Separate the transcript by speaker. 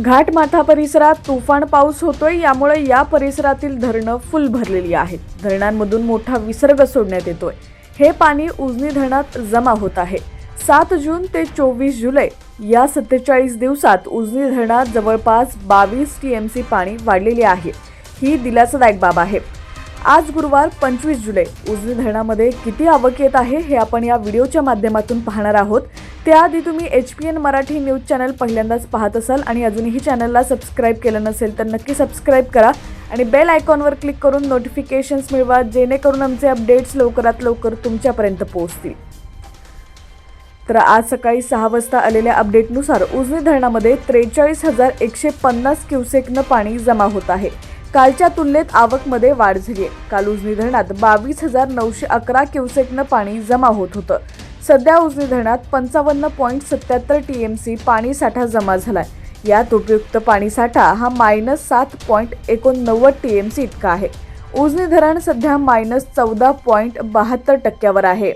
Speaker 1: घाटमाथा परिसरात तुफान पाऊस होतोय यामुळे या परिसरातील धरणं फुल भरलेली आहेत. धरणांमधून मोठा विसर्ग सोडण्यात येतोय. हे पाणी उजनी धरणात जमा होत आहे. सात जून ते चोवीस जुलै या सत्तेचाळीस दिवसात उजनी धरणात जवळपास बावीस टी एम सी पाणी वाढलेले आहे. ही दिलासादायक बाब आहे. आज गुरुवार पंचवीस जुलै. उजनी धरणामध्ये किती आवक येत आहे हे आपण या व्हिडिओच्या माध्यमातून पाहणार आहोत. त्याआधी तुम्ही H P N Marathi news channel पहिल्यांदाच पाहत असाल आणि अजूनही चॅनलला सबस्क्राईब केलं नसेल तर नक्की सबस्क्राईब करा आणि बेल आयकॉनवर क्लिक करून नोटिफिकेशन्स मिळवा जेणेकरून आमचे अपडेट्स लवकरात लवकर तुमच्यापर्यंत पोहोचतील. तर आज सकाळी सहा वाजता आलेल्या अपडेटनुसार उजनी धरणामध्ये त्रेचाळीस हजार एकशे पन्नास क्युसेकनं पाणी जमा होत आहे. कालच्या तुलनेत आवकमध्ये वाढ झाली आहे काल उजनी धरणात बावीस हजार नऊशे अकरा क्युसेकनं पाणी जमा होत होतं. सध्या उजनी धरणात पंचावन्न पॉईंट सत्याहत्तर टी एम सी पाणीसाठा जमा जमा झालाय. यात उपयुक्त पाणीसाठा हा मायनस सात पॉईंट एकोणनव्वद टी एम सी इतका आहे. उजनी धरण सध्या मायनस चौदा पॉईंट बहात्तर टक्क्यावर आहे.